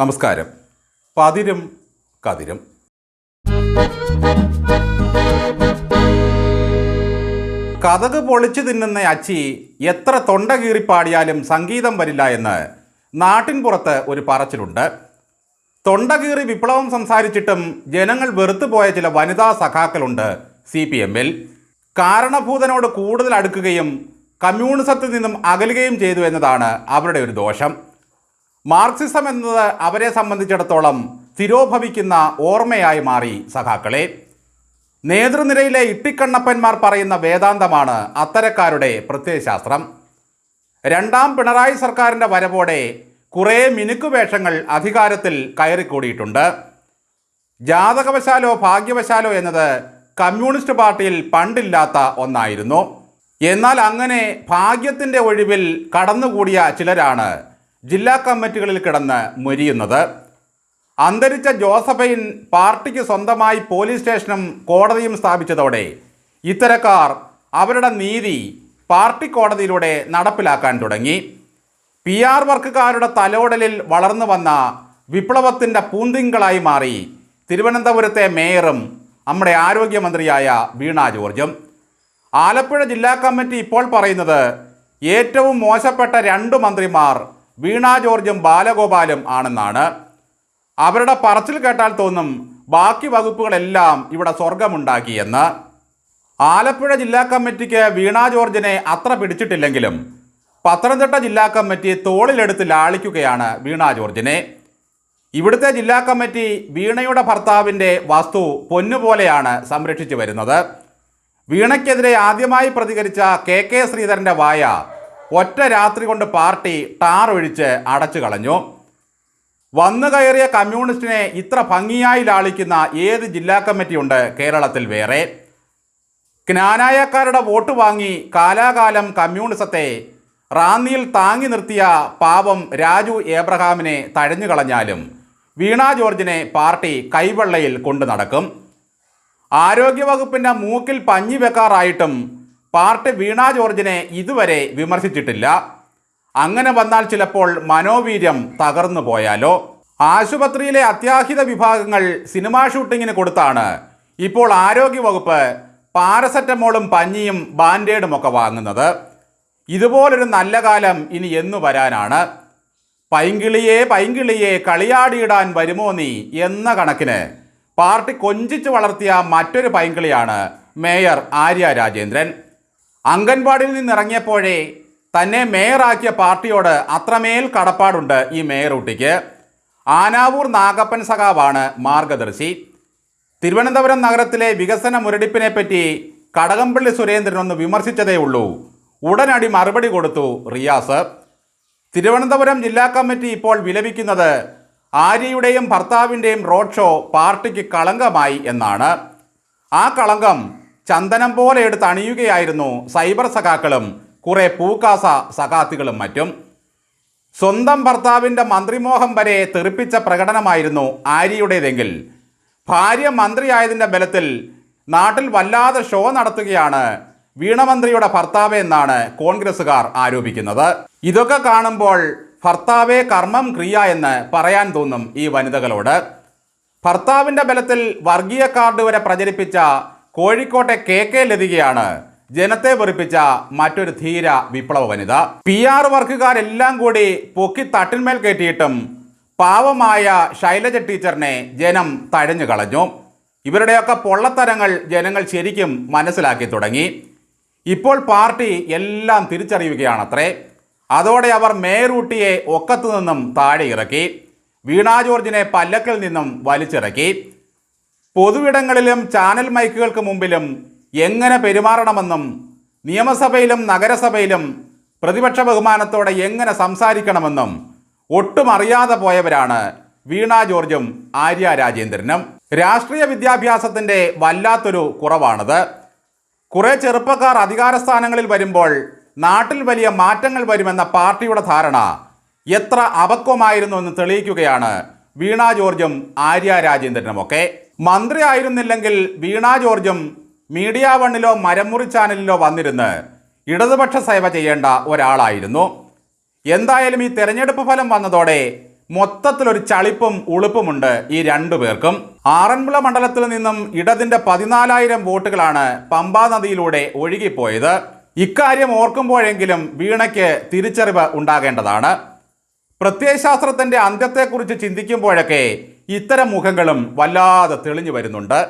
നമസ്കാരം. പതിരും കതിരും. കഥക് പൊളിച്ചു തിന്നുന്ന അച്ചി എത്ര തൊണ്ട കീറിപ്പാടിയാലും സംഗീതം വരില്ല എന്ന് നാട്ടിൻ പുറത്ത് ഒരു പറച്ചിലുണ്ട്. തൊണ്ട കീറി വിപ്ലവം സംസാരിച്ചിട്ടും ജനങ്ങൾ വെറുത്തുപോയ ചില വനിതാ സഖാക്കളുണ്ട് സി പി എമ്മിൽ. കാരണഭൂതനോട് കൂടുതൽ അടുക്കുകയും കമ്മ്യൂണിസത്തിൽ നിന്നും അകലുകയും ചെയ്തു എന്നതാണ് അവരുടെ ഒരു ദോഷം. മാർക്സിസം എന്നത് അവരെ സംബന്ധിച്ചിടത്തോളം സ്ഥിരോഭവിക്കുന്ന ഓർമ്മയായി മാറി സഖാക്കളെ. നേതൃനിരയിലെ ഇട്ടിക്കണ്ണപ്പന്മാർ പറയുന്ന വേദാന്തമാണ് അത്തരക്കാരുടെ പ്രത്യയശാസ്ത്രം. രണ്ടാം പിണറായി സർക്കാരിന്റെ വരവോടെ കുറേ മിനുക്കുവേഷങ്ങൾ അധികാരത്തിൽ കയറിക്കൂടിയിട്ടുണ്ട്. ജാതകവശാലോ ഭാഗ്യവശാലോ എന്നത് കമ്മ്യൂണിസ്റ്റ് പാർട്ടിയിൽ പണ്ടില്ലാത്ത ഒന്നായിരുന്നു. എന്നാൽ അങ്ങനെ ഭാഗ്യത്തിന്റെ ഒഴിവിൽ കടന്നുകൂടിയ ചിലരാണ് ജില്ലാ കമ്മിറ്റികളിൽ കിടന്ന് മൊരിയുന്നത്. അന്തരിച്ച ജോസഫൈൻ പാർട്ടിക്ക് സ്വന്തമായി പോലീസ് സ്റ്റേഷനും കോടതിയും സ്ഥാപിച്ചതോടെ ഇത്തരക്കാർ അവരുടെ നീതി പാർട്ടി കോടതിയിലൂടെ നടപ്പിലാക്കാൻ തുടങ്ങി. പി ആർ വർക്കുകാരുടെ തലോടലിൽ വളർന്നു വന്ന വിപ്ലവത്തിന്റെ പൂന്തിങ്കളായി മാറി തിരുവനന്തപുരത്തെ മേയറും നമ്മുടെ ആരോഗ്യമന്ത്രിയായ വീണ ജോർജും. ആലപ്പുഴ ജില്ലാ കമ്മിറ്റി ഇപ്പോൾ പറയുന്നത് ഏറ്റവും മോശപ്പെട്ട രണ്ട് മന്ത്രിമാർ വീണ ജോർജും ബാലഗോപാലും ആണെന്നാണ്. അവരുടെ പറച്ചിൽ കേട്ടാൽ തോന്നും ബാക്കി വകുപ്പുകളെല്ലാം ഇവിടെ സ്വർഗമുണ്ടാക്കിയെന്ന് ആലപ്പുഴ ജില്ലാ കമ്മിറ്റിക്ക് വീണ ജോർജിനെ അത്ര പിടിച്ചിട്ടില്ലെങ്കിലും പത്തനംതിട്ട ജില്ലാ കമ്മിറ്റി തോളിലെടുത്ത് ലാളിക്കുകയാണ് വീണ ജോർജിനെ. ഇവിടുത്തെ ജില്ലാ കമ്മിറ്റി വീണയുടെ ഭർത്താവിന്റെ വസ്തു പൊന്നുപോലെയാണ് സംരക്ഷിച്ചു വരുന്നത്. വീണയ്ക്കെതിരെ ആദ്യമായി പ്രതികരിച്ച കെ കെ ശ്രീധരന്റെ വായ ഒറ്റ രാത്രി കൊണ്ട് പാർട്ടി ടാർ ഒഴിച്ച് അടച്ചു കളഞ്ഞു. വന്നു കയറിയ കമ്മ്യൂണിസ്റ്റിനെ ഇത്ര ഭംഗിയായി ലാളിക്കുന്ന ഏത് ജില്ലാ കമ്മിറ്റിയുണ്ട് കേരളത്തിൽ വേറെ? ജ്ഞാനായക്കാരുടെ വോട്ട് വാങ്ങി കാലാകാലം കമ്മ്യൂണിസത്തെ റാന്നിയിൽ താങ്ങി നിർത്തിയ പാവം രാജു ഏബ്രഹാമിനെ തഴഞ്ഞു കളഞ്ഞാലും വീണ ജോർജിനെ പാർട്ടി കൈവെള്ളയിൽ കൊണ്ടു നടക്കും. ആരോഗ്യവകുപ്പിന്റെ മൂക്കിൽ പഞ്ഞി വെക്കാറായിട്ടും പാർട്ടി വീണ ജോർജിനെ ഇതുവരെ വിമർശിച്ചിട്ടില്ല. അങ്ങനെ വന്നാൽ ചിലപ്പോൾ മനോവീര്യം തകർന്നു പോയാലോ? ആശുപത്രിയിലെ അത്യാഹിത വിഭാഗങ്ങൾ സിനിമാ ഷൂട്ടിങ്ങിന് കൊടുത്താണ്. ഇപ്പോൾ ആരോഗ്യവകുപ്പ് പാരസെറ്റമോളും പഞ്ഞിയും ബാൻഡേഡും ഒക്കെ വാങ്ങുന്നത്. ഇതുപോലൊരു നല്ല കാലം ഇനി എന്നു വരാനാണ്. പൈങ്കിളിയെ പൈങ്കിളിയെ കളിയാടിയിടാൻ വരുമോ നീ എന്ന കണക്കിന് പാർട്ടി കൊഞ്ചിച്ച് വളർത്തിയ മറ്റൊരു പൈങ്കിളിയാണ് മേയർ ആര്യ രാജേന്ദ്രൻ. അംഗൻവാടിയിൽ നിന്നിറങ്ങിയപ്പോഴേ തന്നെ മേയറാക്കിയ പാർട്ടിയോട് അത്രമേൽ കടപ്പാടുണ്ട് ഈ മേയറൂട്ടിക്ക്. ആനാവൂർ നാഗപ്പൻ സഖാവാണ് മാർഗദർശി. തിരുവനന്തപുരം നഗരത്തിലെ വികസന മുരടിപ്പിനെ പറ്റി കടകംപള്ളി സുരേന്ദ്രൻ ഒന്ന് വിമർശിച്ചതേ ഉള്ളൂ. ഉടനടി മറുപടി കൊടുത്തു റിയാസ്. തിരുവനന്തപുരം ജില്ലാ കമ്മിറ്റി ഇപ്പോൾ വിലപിക്കുന്നത് ആര്യയുടെയും ഭർത്താവിന്റെയും റോഡ് ഷോ പാർട്ടിക്ക് കളങ്കമായി എന്നാണ്. ആ കളങ്കം ചന്ദനം പോലെ എടുത്ത് അണിയുകയായിരുന്നു സൈബർ സഖാക്കളും കുറെ പൂക്കാസ സഖാത്തികളും മറ്റും. സ്വന്തം ഭർത്താവിന്റെ മന്ത്രിമോഹം വരെ തെറിപ്പിച്ച പ്രകടനമായിരുന്നു ആര്യയുടേതെങ്കിൽ. ഭാര്യ മന്ത്രിയായതിന്റെ ബലത്തിൽ നാട്ടിൽ വല്ലാതെ ഷോ നടത്തുകയാണ് വീണമന്ത്രിയുടെ ഭർത്താവ് എന്നാണ് കോൺഗ്രസ്സുകാർ ആരോപിക്കുന്നത്. ഇതൊക്കെ കാണുമ്പോൾ ഭർത്താവേ കർമ്മം ക്രിയ എന്ന് പറയാൻ തോന്നും ഈ വനിതകളോട്. ഭർത്താവിന്റെ ബലത്തിൽ വർഗീയ കാർഡ് വരെ പ്രചരിപ്പിച്ച കോഴിക്കോട്ടെ കെ കെ ലതികയാണ് ജനത്തെ വെറുപ്പിച്ച മറ്റൊരു ധീര വിപ്ലവ വനിത. പി ആർ വർക്കുകാരെല്ലാം കൂടി പൊക്കി തട്ടിന്മേൽ കയറ്റിയിട്ടും പാവമായ ശൈലജ ടീച്ചറിനെ ജനം തഴഞ്ഞു കളഞ്ഞു. ഇവരുടെയൊക്കെ പൊള്ളത്തരങ്ങൾ ജനങ്ങൾ ശരിക്കും മനസ്സിലാക്കി തുടങ്ങി. ഇപ്പോൾ പാർട്ടി എല്ലാം തിരിച്ചറിയുകയാണത്രേ. അതോടെ അവർ മേരൂട്ടിയെ ഒക്കത്തു നിന്നും താഴെ ഇറക്കി. വീണാ ജോർജിനെ പല്ലക്കിൽ നിന്നും വലിച്ചിറക്കി. പൊതുവിടങ്ങളിലും ചാനൽ മൈക്കുകൾക്ക് മുമ്പിലും എങ്ങനെ പെരുമാറണമെന്നും നിയമസഭയിലും നഗരസഭയിലും പ്രതിപക്ഷ ബഹുമാനത്തോടെ എങ്ങനെ സംസാരിക്കണമെന്നും ഒട്ടും അറിയാതെ പോയവരാണ് വീണ ജോർജും ആര്യ രാജേന്ദ്രനും. രാഷ്ട്രീയ വിദ്യാഭ്യാസത്തിന്റെ വല്ലാത്തൊരു കുറവാണത്. കുറേ ചെറുപ്പക്കാർ അധികാര സ്ഥാനങ്ങളിൽ വരുമ്പോൾ നാട്ടിൽ വലിയ മാറ്റങ്ങൾ വരുമെന്ന പാർട്ടിയുടെ ധാരണ എത്ര അപക്വമായിരുന്നു എന്ന് തെളിയിക്കുകയാണ് വീണ ജോർജും ആര്യ രാജേന്ദ്രനുമൊക്കെ. മന്ത്രി ആയിരുന്നില്ലെങ്കിൽ വീണ ജോർജും മീഡിയ വണ്ണിലോ മരമുറി ചാനലിലോ വന്നിരുന്ന് ഇടതുപക്ഷ സേവ ചെയ്യേണ്ട ഒരാളായിരുന്നു. എന്തായാലും ഈ തെരഞ്ഞെടുപ്പ് ഫലം വന്നതോടെ മൊത്തത്തിലൊരു ചളിപ്പും ഉളുപ്പുമുണ്ട് ഈ രണ്ടു പേർക്കും. ആറന്മുള മണ്ഡലത്തിൽ നിന്നും ഇടതിന്റെ പതിനാലായിരം വോട്ടുകളാണ് പമ്പാ നദിയിലൂടെ ഒഴുകിപ്പോയത്. ഇക്കാര്യം ഓർക്കുമ്പോഴെങ്കിലും വീണയ്ക്ക് തിരിച്ചറിവ് ഉണ്ടാകേണ്ടതാണ്. പ്രത്യയശാസ്ത്രത്തിന്റെ അന്ത്യത്തെക്കുറിച്ച് ചിന്തിക്കുമ്പോഴൊക്കെ ഇത്തരം മുഖങ്ങളും വല്ലാതെ തെളിഞ്ഞു വരുന്നുണ്ട്.